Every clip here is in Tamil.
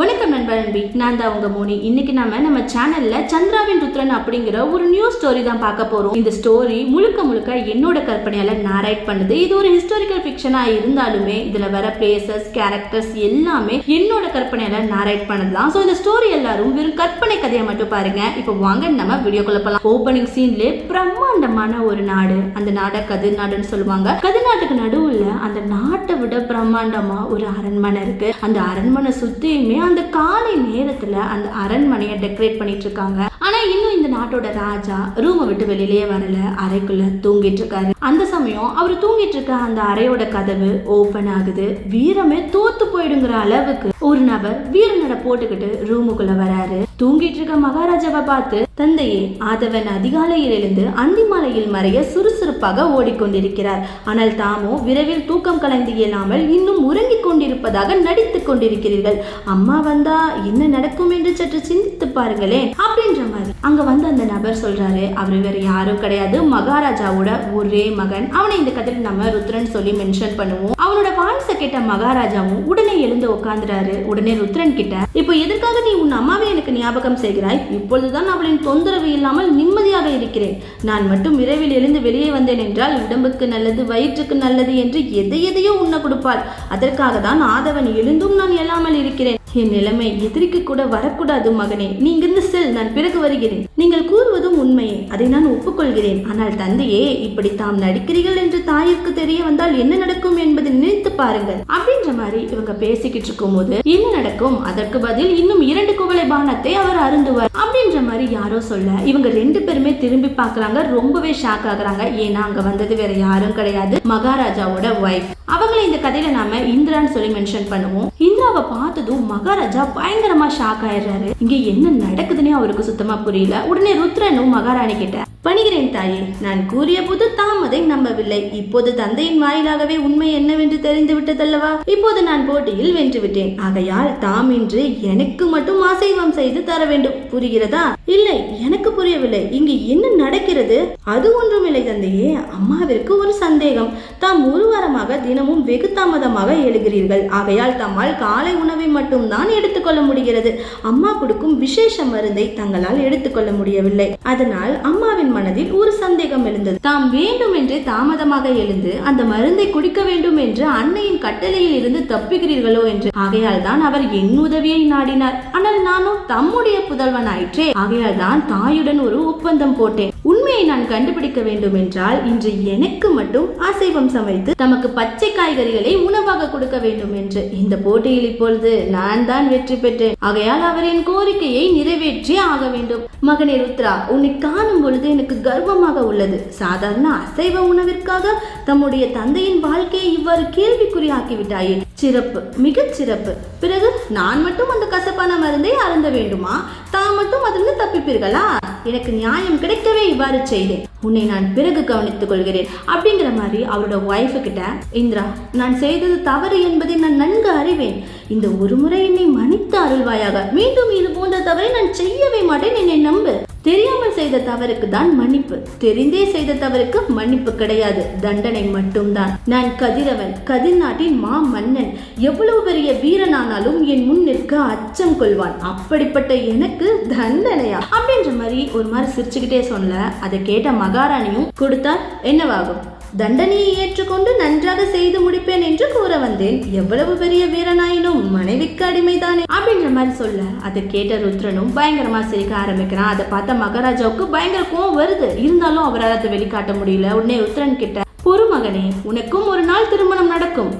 வணக்கம் நண்பர் நண்பி நான் தான் உங்க மோனி. இன்னைக்கு நாம நம்ம சேனல்ல சந்திராவின் ருத்ரன் அப்படிங்கிற ஒரு நியூ ஸ்டோரி தான் பார்க்க போறோம். இந்த ஸ்டோரி முழுக்க முழுக்க என்னோட கற்பனையால நாரேட் பண்ணுது. இது ஒரு ஹிஸ்டாரிக்கல் ஃபிக்ஷனா இருந்தாலுமே இதுல வர பிளேசஸ் கேரக்டர்ஸ் எல்லாமே என்னோட கற்பனையால நாரேட் பண்ணதுதான் ஸோ இந்த ஸ்டோரி எல்லாரும் வெறும் கற்பனை கதையை மட்டும் பாருங்க. இப்போ வாங்க நம்ம வீடியோ குழப்பலாம் ஓப்பனிங் சீன்ல பிரம்மாண்டமான ஒரு நாடு. அந்த நாடை கது நாடுன்னு சொல்லுவாங்க. கது நாட்டுக்கு நடுவுல அந்த நாட்டை விட பிரம்மாண்டமா ஒரு அரண்மனை இருக்கு. அந்த அரண்மனை சுத்தியுமே அந்த காலை நேரத்துல அந்த அரண்மனையை டெக்கரேட் பண்ணிட்டு இருக்காங்க ஆனா இன்னும் இந்த நாட்டோட ராஜா ரூமை விட்டு வெளியிலேயே வரல அறைக்குள்ள தூங்கிட்டு இருக்காரு. அந்த சமயம் அவர் தூங்கிட்டு இருக்க அந்த அறையோட கதவு ஓபன் ஆகுது. வீரமே தோத்து போயிடுங்கிற அளவுக்கு ஒரு நபர் வீரனோட போட்டுக்கிட்டு ரூமுக்குள்ள வராரு. தூங்கிட்டு இருக்க மகாராஜாவை பார்த்து தந்தையே ஆதவன் அதிகாலையில் எழுந்து அந்திமாலையில் மறைய சுறுசுறுப்பாக ஓடிக்கொண்டிருக்கிறார். ஆனால் தாமோ விரைவில் தூக்கம் கலந்து இயலாமல் இன்னும் உறங்கிக் கொண்டிருப்பதாக நடித்துக் கொண்டிருக்கிறீர்கள். அம்மா வந்தா என்ன நடக்கும் என்று சற்று சிந்தித்து பாருங்களேன். அப்படின்ற மாதிரி. அங்க வந்து அந்த நபர் சொல்றாரு அவர் வேற யாரும் கிடையாது. மகாராஜாவோட ஒரே மகன். அவனை இந்த கதையில நம்ம ருத்ரன் சொல்லி மென்ஷன் பண்ணுவோம். அவனோட வாய்ஸை கேட்ட மகாராஜாவும் உடனே எழுந்து உட்காந்துறாரு உடனே ருத்ரன் கிட்ட இப்போ எதற்காக நீ உன் அம்மாவை எனக்கு ஞாபகம் செய்கிறாய்? இப்பொழுதுதான் அவளின் தொந்தரவு இல்லாமல் நிம்மதியாக இருக்கிறேன். நான் மட்டும் இரவில் எழுந்து வெளியே வந்தேன் என்றால் உடம்புக்கு நல்லது வயிற்றுக்கு நல்லது என்று எதை எதையோ உண்ண கொடுப்பாள். அதற்காக தான் ஆதவன் எழுந்தும் நான் எழாமல் இருக்கிறேன். என் நிலைமை எதிரிக்கு கூட வரக்கூடாது மகனே. நீ இங்கிருந்து செல் நான் பிறகு வருகிறேன். நீங்கள் கூறுவதும் உண்மையே. அதை நான் ஒப்புக்கொள்கிறேன். ஆனால் தந்தையே இப்படி தாம் நடிக்கிறீர்கள் என்று தாயிற்கு தெரிய வந்தால் என்ன நடக்கும் என்பதை நினைத்து பாருங்கள். அப்படின்ற மாதிரி இவங்க பேசிக்கிட்டு இருக்கும்போது என்ன நடக்கும்? அதற்கு பதில் இன்னும் இரண்டு குவளை பானத்தை அவர் அருந்துவார். அப்படின்ற மாதிரி யாரோ சொல்ல இவங்க ரெண்டு பேருமே திரும்பி பார்க்கறாங்க. ரொம்பவே ஷாக் ஆகுறாங்க. ஏன்னா அங்க வந்தது வேற யாரும் கிடையாது. மகாராஜாவோட ஒய்ஃப் அவங்களை இந்த கதையில நாம இந்திரான்னு சொல்லி மென்ஷன் பண்ணுவோம். இந்திராவை பார்த்ததும் மகாராஜா பயங்கரமா ஷாக் ஆயிடுறாரு. இங்க என்ன நடக்குதுன்னே அவருக்கு சுத்தமா புரியல. உடனே ருத்ரனும் மகாராணி கிட்ட பணிகிறேன் தாயே நான் கூறிய போது தாம் அதை நம்பவில்லை. இப்போது தந்தையின் வாயிலாகவே உண்மை என்னவென்று தெரிந்து விட்டதல்லவா? இப்போது நான் போட்டியில் வென்று விட்டேன். ஆகையால் தாம் இன்று எனக்கு மட்டும் அசைவம் செய்து தர வேண்டும். புரிகிறதா? இல்லை எனக்கு புரியவில்லை. இங்கு என்ன நடக்கிறது? அது ஒன்றுமில்லை தந்தையே அம்மாவிற்கு ஒரு சந்தேகம். தாம் ஒரு வாரமாக தினமும் வெகு தாமதமாக எழுகிறீர்கள். ஆகையால் தம்மால் காலை உணவை மட்டும் மட்டும்தான் எடுத்துக்கொள்ள முடிகிறது. அம்மா கொடுக்கும் விசேஷ மருந்தை தங்களால் எடுத்துக்கொள்ள முடியவில்லை. அதனால் அம்மாவின் மனதில் ஒரு சந்தேகம் எழுந்தது. தாம் வேண்டும் என்று தாமதமாக எழுந்து அந்த மருந்தை குடிக்க வேண்டும் என்று அன்னையின் கட்டளையில் இருந்து தப்புகிறீர்களோ என்று. ஆகையால் தான் அவர் என் உதவியை நாடினார். ஆனால் நானும் தம்முடைய புதல்வன் ஆயிற்றே ஆகையால் தான் தாயுடன் ஒரு ஒப்பந்தம் போட்டேன். உண்மையை நான் கண்டுபிடிக்க வேண்டும் என்றால் இன்று எனக்கு மட்டும் அசைவம் சமைத்து தமக்கு பச்சை காய்கறிகளை உணவாக கொடுக்க வேண்டும் என்று. இந்த போட்டியில் இப்பொழுது நான் தான் வெற்றி பெற்றேன். ஆகையால் அவரின் கோரிக்கையை நிறைவேற்றி ஆக வேண்டும். மகனே ருத்ரா உன்னை காணும் பொழுது எனக்கு கர்வமாக உள்ளது. சாதாரண அசைவ உணவிற்காக தம்முடைய தந்தையின் வாழ்க்கையை இவ்வாறு கேள்விக்குறியாக்கிவிட்டாயே சிறப்பு மிகச் சிறப்பு. பிறகு நான் மட்டும் அந்த கசப்பான மருந்தை அருந்த வேண்டுமா? தான் மட்டும் அதிலிருந்து தப்பிப்பீர்களா? எனக்கு நியாயம் கிடைக்கவே இவ்வாறு செய்தேன் உன்னை நான் பிறகு கவனித்துக் கொள்கிறேன் அப்படிங்கிற மாதிரி அவரோட ஒய்ஃபு கிட்ட இந்திரா நான் செய்தது தவறு என்பதை நான் நன்கு அறிவேன். இந்த ஒரு முறை என்னை மன்னித்து அருள்வாயாக. மீண்டும் இது போன்ற தவறை நான் செய்யவே மாட்டேன் என்னை நம்பு. தெரியாமல் செய்த தவறுக்கு தான் மன்னிப்பு. தெரிந்தே செய்த தவறுக்கு மன்னிப்பு கிடையாது. தண்டனை மட்டும்தான். நான் கதிரவன் கதிர் நாட்டின் மா மன்னன். எவ்வளவு பெரிய வீரனானாலும் என் முன் நிற்க அச்சம் கொள்வான். அப்படிப்பட்ட எனக்கு தண்டனையா? அப்படின்ற மாதிரி ஒரு மாதிரி சிரிச்சுக்கிட்டே சொல்ல அதை கேட்ட மகாராணியும் கொடுத்தா என்னவாகும்? தண்டனையை ஏற்றுக்கொண்டு நன்றாக செய்து முடிப்பேன் என்று கூற வந்தேன். எவ்வளவு பெரிய வீரனாயினும் மனைவிக்கு அடிமைதானே அப்படின்ற மாதிரி சொல்ல. அதை கேட்ட ருத்ரனும் பயங்கரமா சிரிக்க ஆரம்பிக்கிறான். அதை பார்த்த மகாராஜாவுக்கு பயங்கர கோவம் வருது. இருந்தாலும் அவரால் அதை வெளிக்காட்ட முடியல. உடனே ருத்ரன் கிட்ட பொறு மகனே உனக்கும் ஒரு நாள் திருமணம் நடக்கும்.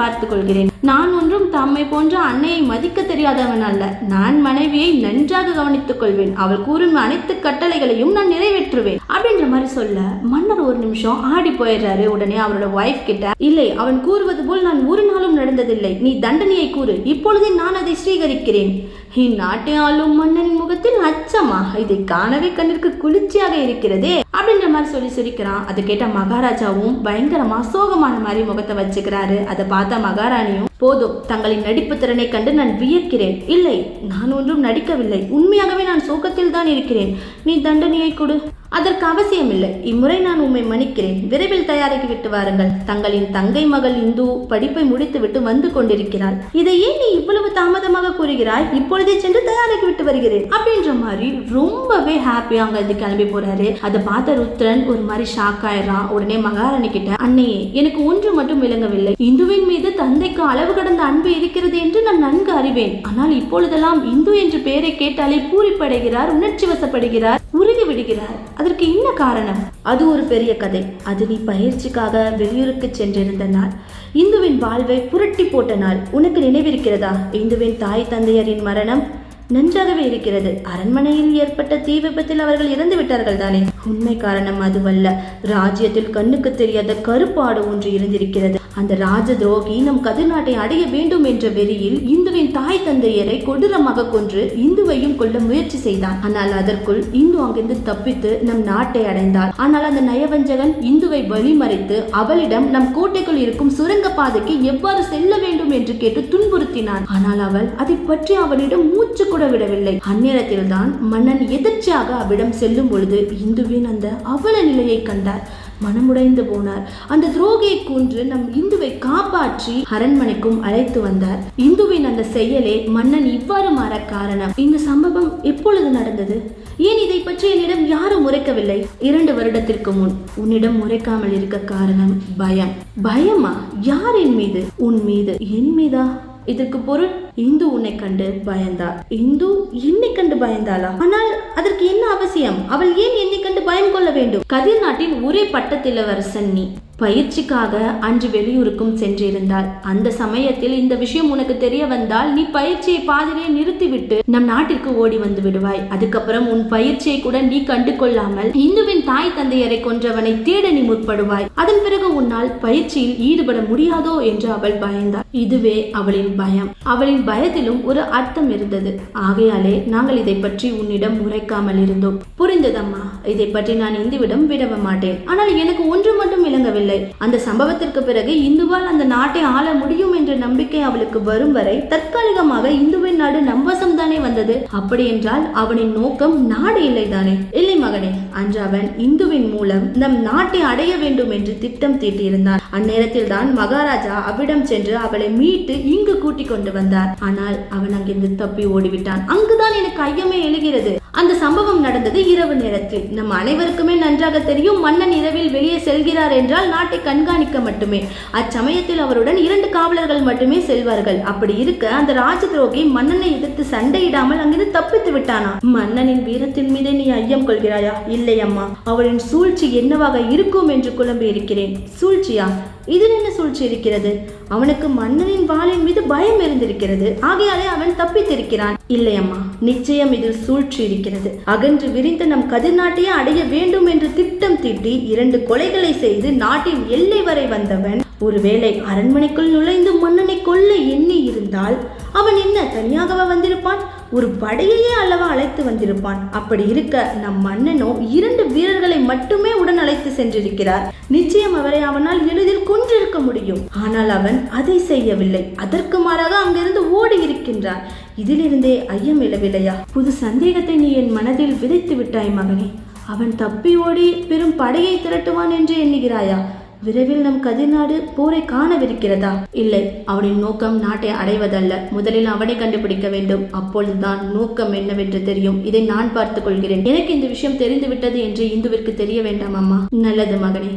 பார்த்துக் கொள்கிறேன் நான் ஒன்றும் தம்மை போன்ற அன்னையை மதிக்க தெரியாதவன் அல்ல. நான் மனைவியை நன்றாக கவனித்துக் கொள்வேன். அவள் கூறும் அனைத்து கட்டளைகளையும் நான் நிறைவேற்றுவேன். அப்படின்ற மாதிரி சொல்ல மன்னர் ஒரு நிமிஷம் ஆடி போயிடுறாரு. உடனே அவரோட ஒய்ஃப் கிட்ட இல்லை அவன் கூறுவது போல் நான் ஒரு நாளும் நடந்ததில்லை. நீ தண்டனையை கூறு. இப்பொழுதே நான் அதை ஸ்வீகரிக்கிறேன். இந்நாட்டை ஆளும் மன்னன் முகத்தில் அச்சமா இதை காணவே கண்ணிற்கு குளிர்ச்சியாக இருக்கிறதே அப்படின்ற மாதிரி சொல்லி சிரிக்கிறான். அதை கேட்ட மகாராஜாவும் பயங்கரமா சோகமான மாதிரி முகத்தை வச்சுக்கிறாரு. அதை பார்த்த மகாராணியும் போதும் தங்களின் நடிப்பு திறனை கண்டு நான் வியக்கிறேன். இல்லை நான் ஒன்றும் நடிக்கவில்லை. உண்மையாகவே நான் சோகத்தில் தான் இருக்கிறேன். நீ தண்டனையை கொடு. அதற்கு அவசியமில்லை. இம்முறை நான் உம்மை மன்னிக்கிறேன். விரைவில் தயாராகி விட்டு வாருங்கள். தங்களின் தங்கை மகள் இந்து படிப்பை முடித்துவிட்டு வந்து கொண்டிருக்கிறாள். இதை ஏன் நீ இவ்வளவு தாமதமாக கூறுகிறாய்? இப்பொழுதே சென்று தயாராகி விட்டு வருகிறேன். அப்படின்ற மாதிரி ரொம்பவே ஹாப்பியா அங்க இருந்து கிளம்பி போறாரு. அதை பார்த்த ருத்ரன் ஒரு மாதிரி ஷாக் ஆயிடுறான் உடனே மகாராணி கிட்ட அன்னையே எனக்கு ஒன்று மட்டும் விளங்கவில்லை. இந்துவின் மீது தந்தைக்கு அளவு கடந்த அன்பு இருக்கிறது என்று நான் நன்கு அறிவேன். ஆனால் இப்பொழுதெல்லாம் இந்து என்று பெயரை கேட்டாலே பூரிப்படைகிறார் உணர்ச்சி வசப்படுகிறார். விடுகிறார். அதற்கு என்ன காரணம்? அது ஒரு பெரிய கதை. அது நீ பயிற்சிக்காக வெளியூருக்கு சென்றிருந்த நாள். இந்துவின் வாழ்வை புரட்டி போட்ட நாள். உனக்கு நினைவிருக்கிறதா? இந்துவின் தாய் தந்தையரின் மரணம் நன்றாகவே இருக்கிறது. அரண்மனையில் ஏற்பட்ட தீ விபத்தில் அவர்கள் இறந்து விட்டார்கள் தானே? உண்மை காரணம் அதுவல்ல. ராஜ்யத்தில் கண்ணுக்கு தெரியாத கருப்பாடு ஒன்று இருந்திருக்கிறது. அந்த ராஜ துரோகி நம் கதிர்நாட்டை அடைய வேண்டும் என்ற வெறியில் இந்துவின் தாய் தந்தையரை கொடூரமாக கொன்று இந்துவையும் கொல்ல முயற்சி செய்தான். ஆனால் அதற்குள் இந்து அங்கிருந்து தப்பித்து நம் நாட்டை அடைந்தார். ஆனால் அந்த நயவஞ்சகன் இந்துவை வழிமறைத்து அவளிடம் நம் கோட்டைக்குள் இருக்கும் சுரங்க பாதைக்கு எவ்வாறு செல்ல வேண்டும் என்று கேட்டு துன்புறுத்தினான். ஆனால் அவள் அதை பற்றி அவனிடம் மூச்சு கூட விடவில்லை. அந்நேரத்தில் தான் மன்னன் எதிர்ச்சியாக அவளிடம் செல்லும் பொழுது இந்து இந்துவின் அந்த அவல நிலையை கண்டார். மனமுடைந்து போனார். அந்த துரோகியை கொன்று நம் இந்துவை காப்பாற்றி அரண்மனைக்கும் அழைத்து வந்தார். இந்துவின் அந்த செயலே மன்னன் இவ்வாறு மாற காரணம். இந்த சம்பவம் எப்பொழுது நடந்தது? ஏன் இதை பற்றி என்னிடம் யாரும் உரைக்கவில்லை? இரண்டு வருடத்திற்கு முன் உன்னிடம் உரைக்காமல் இருக்க காரணம் பயம். பயமா? யாரின் மீது? உன் மீது. என் மீதா? இதற்கு பொருள் இந்து உன்னை கண்டு பயந்தாள். இந்து என்னை கண்டு பயந்தாளா? ஆனால் அதற்கு என்ன அவசியம்? அவள் ஏன் என்னை கண்டு பயம் கொள்ள வேண்டும்? கதிர் நாட்டின் ஒரே பட்டத்திலவரசன் நீ. பயிற்சிக்காக அன்று வெளியூருக்கும் சென்றிருந்தாள். அந்த சமயத்தில் இந்த விஷயம் உனக்கு தெரிய வந்தால் நீ பயிற்சியை பாதிலே நிறுத்திவிட்டு நம் நாட்டிற்கு ஓடி வந்து விடுவாய். அதுக்கப்புறம் உன் பயிற்சியை கூட நீ கண்டு கொள்ளாமல் இந்துவின் தாய் தந்தையரை கொன்றவனை தேட நீ முற்படுவாய். அதன் பிறகு உன்னால் பயிற்சியில் ஈடுபட முடியாதோ என்று அவள் பயந்தாள். இதுவே அவளின் பயம். அவளின் பயத்திலும் ஒரு அர்த்தம் இருந்தது. ஆகையாலே நாங்கள் இதை பற்றி உன்னிடம் உரைக்காமல் இருந்தோம். புரிந்ததம்மா? இதை பற்றி நான் இந்துவிடம் விடவ மாட்டேன். ஆனால் எனக்கு ஒன்று மட்டும் விளங்கவில்லை. அந்த சம்பவத்திற்கு பிறகு இந்துவால் அந்த நாட்டை ஆள முடியும் என்ற நம்பிக்கை அவளுக்கு வரும் வரை தற்காலிகமாக இந்துவின் நாடு நம்பசம் தானே வந்தது. அப்படி என்றால் அவனின் நோக்கம் நாடு இல்லை தானே இல்லை மகனே அன்று அவன் இந்துவின் மூலம் நம் நாட்டை அடைய வேண்டும் என்று திட்டம் தீட்டியிருந்தான். அந்நேரத்தில் தான் மகாராஜா அவ்விடம் சென்று அவளை மீட்டு இங்கு கூட்டிக் கொண்டு வந்தார். ஆனால் அவன் அங்கிருந்து தப்பி ஓடிவிட்டான். அங்குதான் எனக்கு ஐயமே எழுகிறது. அந்த சம்பவம் நடந்தது இரவு நேரத்தில். நம் அனைவருக்குமே நன்றாக தெரியும் மன்னன் இரவில் வெளியே செல்கிறார் என்றால் நாட்டை கண்காணிக்க மட்டுமே. அச்சமயத்தில் அவருடன் இரண்டு காவலர்கள் மட்டுமே செல்வார்கள். அப்படி இருக்க அந்த ராஜ துரோகி மன்னனை எதிர்த்து சண்டையிடாமல் அங்கிருந்து தப்பித்து விட்டானா? மன்னனின் வீரத்தின் மீது நீ ஐயம் கொள்கிறாயா? இல்லை அம்மா. அவளின் சூழ்ச்சி என்னவாக இருக்கும் என்று குழம்பி இருக்கிறேன். சூழ்ச்சியா? இதில் என்ன சூழ்ச்சி இருக்கிறது? அவனுக்கு மன்னனின் வாளின் மீது பயம் இருந்திருக்கிறது. ஆகையாலே அவன் தப்பித்திருக்கிறான். இல்லையம்மா நிச்சயம் இதில் சூழ்ச்சி இருக்கிறது. அகன்று விரிந்த நம் கதிர்நாட்டையே அடைய வேண்டும் என்று திட்டம் தீட்டி இரண்டு கொலைகளை செய்து நாட்டின் எல்லை வரை வந்தவன் ஒருவேளை அரண்மனைக்குள் நுழைந்து மன்னனை கொல்ல எண்ணி இருந்தால் அவன் என்ன தனியாகவா வந்திருப்பான்? ஒரு படையையே அல்லவா அழைத்து வந்திருப்பான்? அப்படி இருக்க நம் மன்னனோ இரண்டு வீரர்களை மட்டுமே உடன் அழைத்து சென்றிருக்கிறார். நிச்சயம் அவரை அவனால் எளிதில் கொன்றிருக்க முடியும். ஆனால் அவன் அதை செய்யவில்லை. அதற்கு மாறாக அங்கிருந்து ஓடி இருக்கின்றான் இதிலிருந்தே ஐயம் எழவில்லையா புது சந்தேகத்தை நீ என் மனதில் விதைத்து விட்டாய் மகனே. அவன் தப்பி ஓடி பெரும் படையை திரட்டுவான் என்று எண்ணுகிறாயா? விரைவில் நம் கதிர்நாடு போரை காணவிருக்கிறதா? இல்லை அவனின் நோக்கம் நாட்டை அடைவதல்ல. முதலில் அவனை கண்டுபிடிக்க வேண்டும். அப்பொழுதுதான் நோக்கம் என்னவென்று தெரியும். இதை நான் பார்த்துக் கொள்கிறேன். எனக்கு இந்த விஷயம் தெரிந்துவிட்டது என்று இந்துவிற்கு தெரிய வேண்டாம் அம்மா. நல்லது மகனே.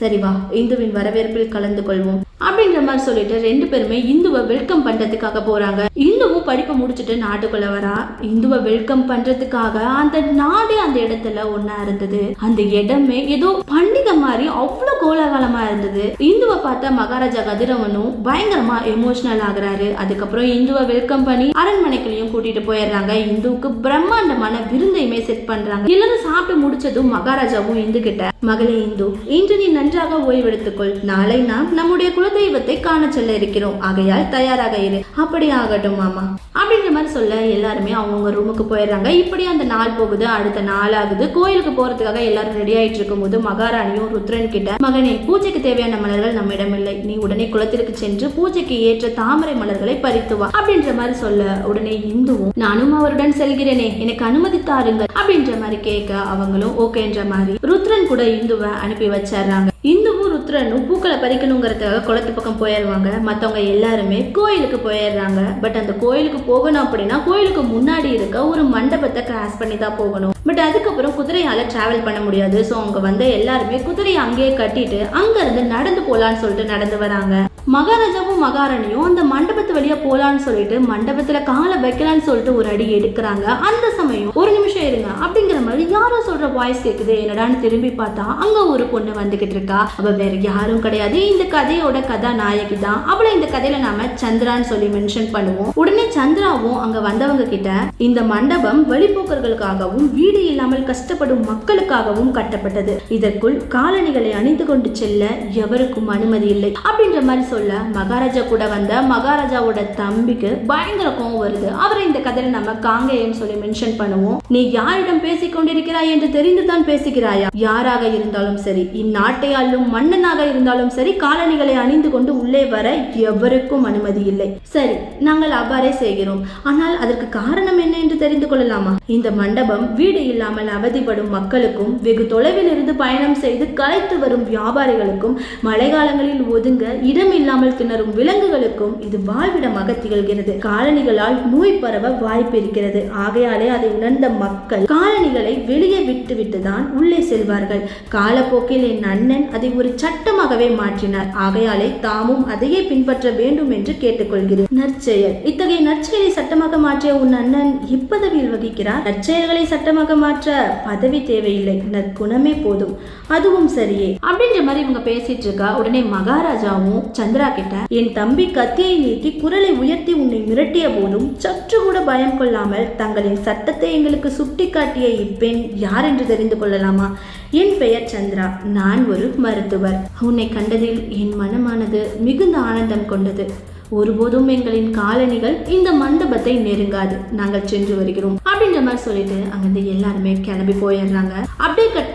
சரி வா இந்துவின் வரவேற்பில் கலந்து கொள்வோம். அப்படின்ற மாதிரி சொல்லிட்டு ரெண்டு பேருமே இந்துவை வெல்கம் பண்றதுக்காக போறாங்க. இந்து படிப்பு முடிச்சுட்டு நாட்டுக்குள்ள வரா. இந்துவை வெல்கம் பண்றதுக்காக அந்த நாடே அந்த இடத்துல ஒன்னா இருந்தது. அந்த இடமே ஏதோ பண்டிகை மாதிரி அவ்வளவு கோலாகலமா இருந்தது. இந்துவை பார்த்த மகாராஜா கதிரவனும் பயங்கரமா எமோஷனல் ஆகுறாரு. அதுக்கப்புறம் இந்துவை வெல்கம் பண்ணி அரண்மனைக்குள்ளேயும் கூட்டிட்டு போயிடுறாங்க. இந்துவுக்கு பிரம்மாண்டமான விருந்தையுமே செட் பண்றாங்க. எல்லாரும் சாப்பிட்டு முடிச்சதும் மகாராஜாவும் இந்து கிட்ட மகளே இந்து இன்று நீ நன்றாக ஓய்வெடுத்துக்கொள். நாளை நாம் நம்முடைய குலதெய்வத்தை காண செல்ல இருக்கிறோம். ஆகையால் தயாராக இரு. அப்படி ஆகட்டும் மாமா. அப்படின்ற மாதிரி சொல்ல எல்லாருமே அவங்கவுங்க ரூமுக்கு போயிடுறாங்க. இப்படி அந்த நாள் போகுது அடுத்த நாள் ஆகுது. கோயிலுக்கு போறதுக்காக எல்லாரும் ரெடி ஆயிட்டு இருக்கும்போது மகாராணியும் ருத்ரன் கிட்ட மகனே பூஜைக்கு தேவையான மலர்கள் நம்மிடம் இல்லை. நீ உடனே குளத்திற்கு சென்று பூஜைக்கு ஏற்ற தாமரை மலர்களை பறித்து வா. அப்படின்ற மாதிரி சொல்ல உடனே இந்துவும் நானும் அவருடன் செல்கிறேனே. எனக்கு அனுமதி தாருங்கள். அப்படின்ற மாதிரி கேட்க அவங்களும் ஓகேன்ற மாதிரி ருத்ரன் கூட இந்துவை அனுப்பி வச்சிடுறாங்க. இந்துவும் குத்துறனும் பூக்களை பறிக்கணுங்கிறதுக்காக குளத்து பக்கம் போயிடுவாங்க. மற்றவங்க எல்லாருமே கோயிலுக்கு போயிடுறாங்க. பட் அந்த கோயிலுக்கு போகணும் அப்படின்னா கோயிலுக்கு முன்னாடி இருக்க ஒரு மண்டபத்தை கிராஸ் பண்ணி தான் போகணும். பட் அதுக்கப்புறம் குதிரையால டிராவல் பண்ண முடியாது. ஸோ அவங்க வந்த எல்லாருமே குதிரையை அங்கேயே கட்டிட்டு அங்கேருந்து நடந்து போகலான்னு சொல்லிட்டு நடந்து வராங்க. மகாராஜாவும் மகாராணியும் அந்த மண்டபத்து வழியா போலான்னு சொல்லிட்டு மண்டபத்துல காலை வைக்கலான்னு சொல்லிட்டு ஒரு அடி எடுக்கிறாங்க. அந்த சமயம் ஒரு நிமிஷம் இருங்க அப்படிங்கிற மாதிரி யாரோ சொல்ற வாய்ஸ் கேக்குது என்னடான்னு திரும்பி பார்த்தா அங்க ஒரு பொண்ணு வந்துகிட்டு இருக்கா. அவ வேற யாரும் கிடையாது. இந்த கதையோட கதாநாயகி தான் அவளை இந்த கதையில நாம சந்திரான்னு சொல்லி மென்ஷன் பண்ணுவோம். உடனே சந்திராவும் அங்க வந்தவங்க கிட்ட இந்த மண்டபம் வழிபோக்கர்களுக்காகவும் வீடு இல்லாமல் கஷ்டப்படும் மக்களுக்காகவும் கட்டப்பட்டது. இதற்குள் காலணிகளை அணிந்து கொண்டு செல்ல எவருக்கும் அனுமதி இல்லை. அப்படின்ற மாதிரி சொல்ல மகாராஜா கூட வந்த மகாராஜாவோட தம்பிக்கு பயங்கர கோவம் வருது. அவரை இந்த கதையில நம்ம காங்கேயம் சொல்லி மென்ஷன் பண்ணுவோம். நீ யாரிடம் பேசிக் கொண்டிருக்கிறாய் என்று தெரிந்துதான் பேசுகிறாயா? யாராக இருந்தாலும் சரி இந்நாட்டை ஆளும் மன்னனாக இருந்தாலும் சரி காலணிகளை அணிந்து கொண்டு உள்ளே வர எவருக்கும் அனுமதி இல்லை. சரி நாங்கள் அவ்வாறே செய்கிறோம். ஆனால் அதற்கு காரணம் என்ன என்று தெரிந்து கொள்ளலாமா? இந்த மண்டபம் வீடு இல்லாமல் அவதிப்படும் மக்களுக்கும் வெகு தொலைவில் இருந்து பயணம் செய்து களைத்து வரும் வியாபாரிகளுக்கும் மழைக்காலங்களில் ஒதுங்க இடம் இல்லாமல் திணறும் விலங்குகளுக்கும் இது வாழ்விடமாக திகழ்கிறது. காலணிகளால் நோய் பரவ வாய்ப்பு இருக்கிறது. ஆகையாலே அதை உணர்ந்த மக்கள் காலணிகளை வெளியே விட்டுவிட்டு தான் உள்ளே செல்வார்கள். காலப்போக்கில் என் அண்ணன் அதை ஒரு சட்டமாகவே மாற்றினார். ஆகையாலே தாமும் அதையே பின்பற்ற வேண்டும் என்று கேட்டுக்கொள்கிறேன். நற்செயல். இத்தகைய நற்செயலை சட்டமாக மாற்றிய உன் அண்ணன் இப்பதவியில் வகிக்கிறார். நற்செயல்களை சட்டமாக மாற்ற பதவி தேவையில்லை. நற்குணமே போதும். அதுவும் சரியே. அப்படின்ற மாதிரி இவங்க பேசிட்டு இருக்கா. உடனே மகாராஜாவும் சந்திரா கிட்ட என் தம்பி கத்தியை நீட்டி குரலை உயர்த்தி உன்னை மிரட்டிய போதும் சற்று கூட பயம் கொள்ளாமல் தங்களின் சட்டத்தை எங்களுக்கு சுட்டிக்காட்டிய இப்பெண் யார் என்று தெரிந்து கொள்ளலாமா? என் பெயர் சந்திரா. நான் ஒரு மருத்துவர். உன்னை கண்டதில் என் மனமானது மிகுந்த ஆனந்தம் கொண்டது. ஒருபோதும் எங்களின் காலணிகள் இந்த மண்டபத்தை நெருங்காது. நாங்கள் சென்று வருகிறோம். அப்படின்ற மாதிரி சொல்லிட்டு அங்கிருந்து எல்லாருமே கிளம்பி போயிடுறாங்க.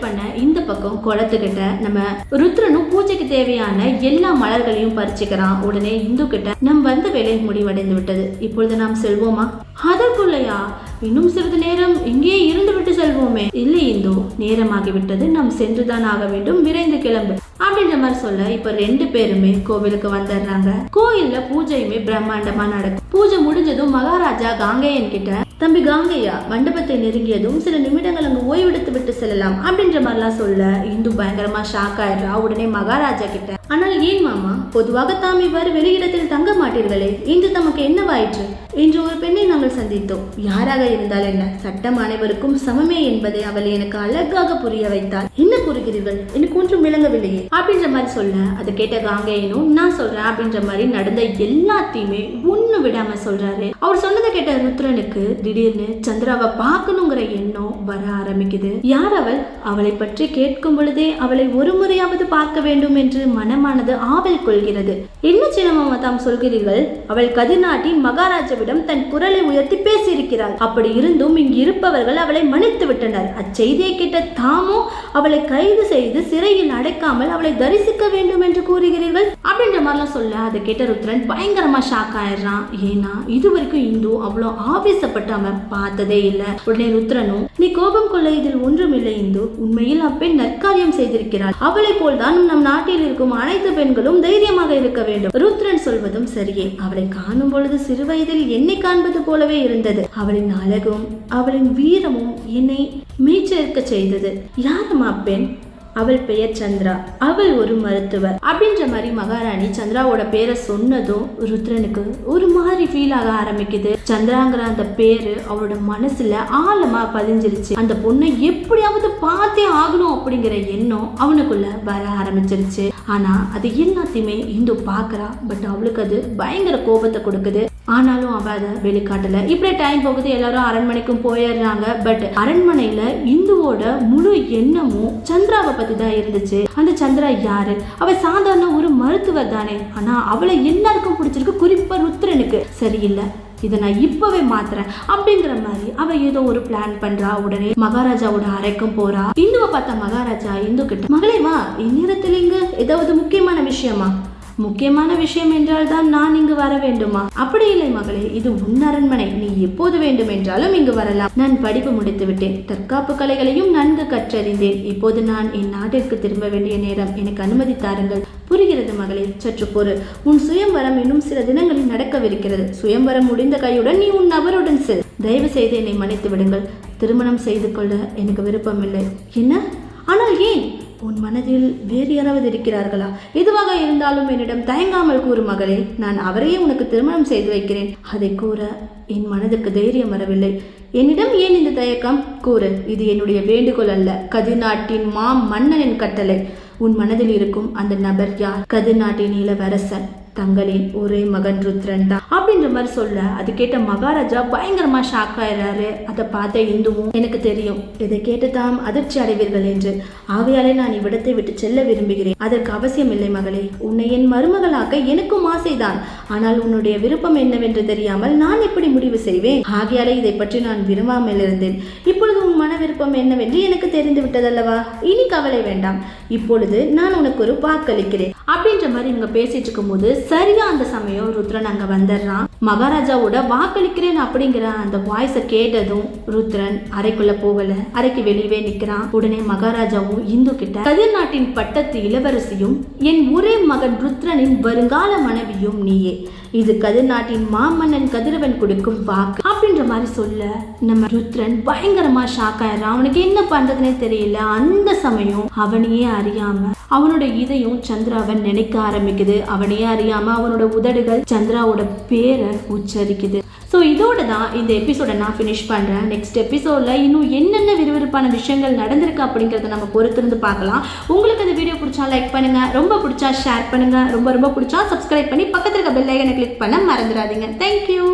பண்ண இந்த பக்கம் குளத்துக்கிட்ட நம்ம ருத்ரனும் பூஜைக்கு தேவையான எல்லா மலர்களையும் பறிச்சுக்கிறான். உடனே இந்து கிட்ட நம் வந்த வேலை முடிவடைந்து விட்டது. இப்பொழுது நாம் செல்வோமா? அதற்குள்ளையா? இன்னும் சிறிது நேரம் இங்கே இருந்து விட்டு செல்வோமே. இல்லை இந்து நேரமாகிவிட்டது. நாம் சென்றுதான் ஆக வேண்டும். விரைந்து கிளம்பு. அப்படின்ற மாதிரி சொல்ல இப்ப ரெண்டு பேருமே கோவிலுக்கு வந்துடுறாங்க கோயில்ல பூஜையுமே பிரம்மாண்டமா நடக்கும். பூஜை முடிஞ்சதும் மகாராஜா காங்கேயன் கிட்ட தம்பி காங்கையா மண்டபத்தை நெருங்கியதும் சில நிமிடங்கள் அங்கு ஓய்வெடுத்து விட்டு செல்லலாம் அப்படின்ற மாதிரிலாம் சொல்ல இந்து பயங்கரமா ஷாக் ஆயிடுறா. உடனே மகாராஜா கிட்ட ஆனால் ஏன் மாமா? பொதுவாக தாம் இவ்வாறு வெளியிடத்தில் தங்க மாட்டீர்களே. இன்று தமக்கு என்னவாயிற்று? இன்று ஒரு பெண்ணை நாங்கள் சந்தித்தோம். யாராக இருந்தால் என்ன? சட்டம் அனைவருக்கும் சமமே என்பதை அவள் எனக்கு அழகாக புரிய வைத்தாள். என்ன கூறுகிறீர்கள்? எனக்கு ஒன்றும் விளங்கவில்லையே. அப்படின்ற மாதிரி சொல்ல அதை கேட்ட காங்கேயனும் நான் சொல்றேன். அப்படின்ற மாதிரி நடந்த எல்லாத்தையுமே ஒன்னு விடாம சொல்றாரு. அவர் சொன்னதை கேட்ட ருத்ரனுக்கு திடீர்னு சந்திராவை பார்க்கணுங்கிற எண்ணம் வர ஆரம்பிக்குது. யார் அவள்? அவளை பற்றி கேட்கும் பொழுதே அவளை ஒரு முறையாவது பார்க்க வேண்டும் என்று மனமானது ஆவல் கொள்கிறது. என்ன சின்னமாமா தாம் சொல்கிறீர்கள்? அவள் கதிர்நாட்டி மகாராஜாவிடம் தன் குரலை உயர்த்தி பேசியிருக்கிறாள். அப்படி இருந்தும் இங்கு இருப்பவர்கள் அவளை மன்னித்து விட்டனர். அச்செய்தியை கேட்ட தாமோ அவளை கைது செய்து சிறையில் அடைக்காமல் அவளை தரிசிக்க வேண்டும் என்று கூறுகிறீர்கள்? அப்படின்ற மாதிரிலாம் சொல்ல அதை கேட்ட ருத்ரன் பயங்கரமா ஷாக் ஆயிடுறான். ஏன்னா இது வரைக்கும் இந்து அவ்வளோ ஆவேசப்பட்டு அவன் பார்த்ததே இல்லை. உடனே ருத்ரனும் நீ கோபம் கொள்ள இதில் ஒன்றும் இல்லை இந்து. உண்மையில் அப்பெண் நற்காரியம் செய்திருக்கிறாள். அவளை போல்தான் நம் நாட்டில் இருக்கும் அனைத்து பெண்களும் தைரியமாக இருக்க வேண்டும். ருத்ரன் சொல்வதும் சரியே. அவளை காணும் பொழுது சிறுவயதில் என்னை காண்பது போலவே இருந்தது. அவளின் அழகும் அவளின் வீரமும் என்னை மீச்சேர்க்க செய்தது. யாரம்மா பெண் அவள் பெயர் சந்திரா. அவள் ஒரு மருத்துவர். அப்படின்ற மாதிரி மகாராணி சந்திராவோட பேரை சொன்னதும் ருத்ரனுக்கு ஒரு மாதிரி ஃபீல் ஆக ஆரம்பிக்குது. சந்திராங்கிற அந்த பேரு அவளோட மனசுல ஆழமா பதிஞ்சிருச்சு. அந்த பொண்ணை எப்படியாவது பார்த்தே ஆகணும் அப்படிங்கிற எண்ணம் அவனுக்குள்ள வர ஆரம்பிச்சிருச்சு. ஆனா அது எல்லாத்தையுமே இந்து பாக்குறா. பட் அவளுக்கு அது பயங்கர கோபத்தை கொடுக்குது. ஆனாலும் அவ அதை வெளிக்காட்டல. இப்படி டைம் போகுது எல்லாரும் அரண்மனைக்கும் போயிடுறாங்க. பட் அரண்மனையில இந்துவோட முழு எண்ணமும் சந்திராவை பத்தி தான் இருந்துச்சு. அந்த சந்திரா யாரு? அவ சாதாரண ஒரு மருத்துவர் தானே. ஆனா அவளை எல்லாருக்கும் பிடிச்சிருக்கு குறிப்பா ருத்ரனுக்கு. சரியில்லை. இதை நான் இப்பவே மாத்துறேன். அப்படிங்கிற மாதிரி அவ ஏதோ ஒரு பிளான் பண்றா. உடனே மகாராஜாவோட அறைக்கும் போறா. இந்துவை பார்த்த மகாராஜா இந்து கிட்ட மகளேமா இந்நேரத்தில் ஏதாவது முக்கியமான விஷயமா? முக்கியமான விஷயம் என்றால் தான் நான் இங்கு வர வேண்டுமா? அப்படி இல்லை மகளே இது உன் அரண்மனை. நீ எப்போது வேண்டும் என்றாலும் இங்கு வரலாம். நான் படிப்பு முடித்து விட்டேன் தற்காப்பு கலைகளையும் நன்கு கற்றறிந்தேன். இப்போது நான் என் நாட்டிற்கு திரும்ப வேண்டிய நேரம். எனக்கு அனுமதி தாருங்கள். புரிகிறது மகளே சற்று பொறு. உன் சுயம்வரம் இன்னும் சில தினங்களில் நடக்கவிருக்கிறது. சுயம்வரம் முடிந்த கையுடன் நீ உன் நபருடன் செல். தயவு செய்து என்னை மன்னித்து விடுங்கள் திருமணம் செய்து கொள்ள எனக்கு விருப்பமில்லை. என்ன? ஆனால் ஏன்? உன் மனதில் வேறு யாராவது இருக்கிறார்களா? எதுவாக இருந்தாலும் என்னிடம் தயங்காமல் கூறு மகளே நான் அவரையே உனக்கு திருமணம் செய்து வைக்கிறேன். அதை கூற என் மனதுக்கு தைரியம் வரவில்லை. என்னிடம் ஏன் இந்த தயக்கம்? கூறு இது என்னுடைய வேண்டுகோள் அல்ல. கதிர்நாட்டின் மா மன்னனின் கட்டளை. உன் மனதில் இருக்கும் அந்த நபர் யார்? கதிர்நாட்டின் இளவரசன். தங்களின் ஒரே மகன் ருத்ரன் தான். அப்படின்ற மாதிரி சொல்ல அது கேட்ட மகாராஜா பயங்கரமா ஷாக் ஆயிடுறாரு அதை பார்த்த இந்துவும் எனக்கு தெரியும் இதை கேட்டுதான் அதிர்ச்சி அடைவீர்கள் என்று. ஆகையாலே நான் இவ்விடத்தை விட்டு செல்ல விரும்புகிறேன். அதற்கு அவசியம் இல்லை மகளே. உன்னை என் மருமகளாக்க எனக்கும் ஆசைதான். ஆனால் உன்னுடைய விருப்பம் என்னவென்று தெரியாமல் நான் எப்படி முடிவு செய்வேன். ஆகையாலே இதை பற்றி நான் விரும்பாமல் இருந்தேன். இப்பொழுது உன் மன விருப்பம் என்னவென்று எனக்கு தெரிந்து விட்டதல்லவா? இனி கவலை வேண்டாம். இப்பொழுது நான் உனக்கு ஒரு வாக்களிக்கிறேன். அப்படின்ற மாதிரி இவங்க பேசிட்டு இருக்கும்போது சரியா அந்த சமயம் ருத்ரன் அங்க வந்துடுறான். மகாராஜாவோட வாக்களிக்கிறேன் அப்படிங்கிற அந்த வாய்ஸை கேட்டதும் ருத்ரன் அறைக்குள்ள போகல. அறைக்கு வெளியவே நிக்கிறான். உடனே மகாராஜாவும் இந்து கிட்ட கதிர் நாட்டின் பட்டத்து இளவரசியும் என் ஒரே மகன் ருத்ரனின் வருங்கால மனைவியும் நீயே. இது கதிர் நாட்டின் மாமன்னன் கதிரவன் கொடுக்கும் வாக்கு. அப்படின்ற மாதிரி சொல்ல நம்ம ருத்ரன் பயங்கரமா ஷாக் ஆயிடுறான். அவனுக்கு என்ன பண்றதுனே தெரியல. அந்த சமயம் அவனையே அறியாம அவனோட இதையும் சந்திராவன் நினைக்க ஆரம்பிக்குது. அவனையே அறியாம அவனோட உதடுகள் சந்திராவோட பேரை உச்சரிக்குது. ஸோ இதோட தான் இந்த எபிசோடை நான் ஃபினிஷ் பண்ணுறேன் நெக்ஸ்ட் எபிசோடில் இன்னும் என்னென்ன விறுவிறுப்பான விஷயங்கள் நடந்திருக்கு அப்படிங்கிறத நம்ம பொறுத்திருந்து பார்க்கலாம். உங்களுக்கு அந்த வீடியோ பிடிச்சா லைக் பண்ணுங்கள் ரொம்ப பிடிச்சா ஷேர் பண்ணுங்கள் ரொம்ப ரொம்ப பிடிச்சா சப்ஸ்கிரைப் பண்ணி பக்கத்தில் இருக்க பெல் ஐக்கனை கிளிக் பண்ண மறந்துடாதீங்க. தேங்க்யூ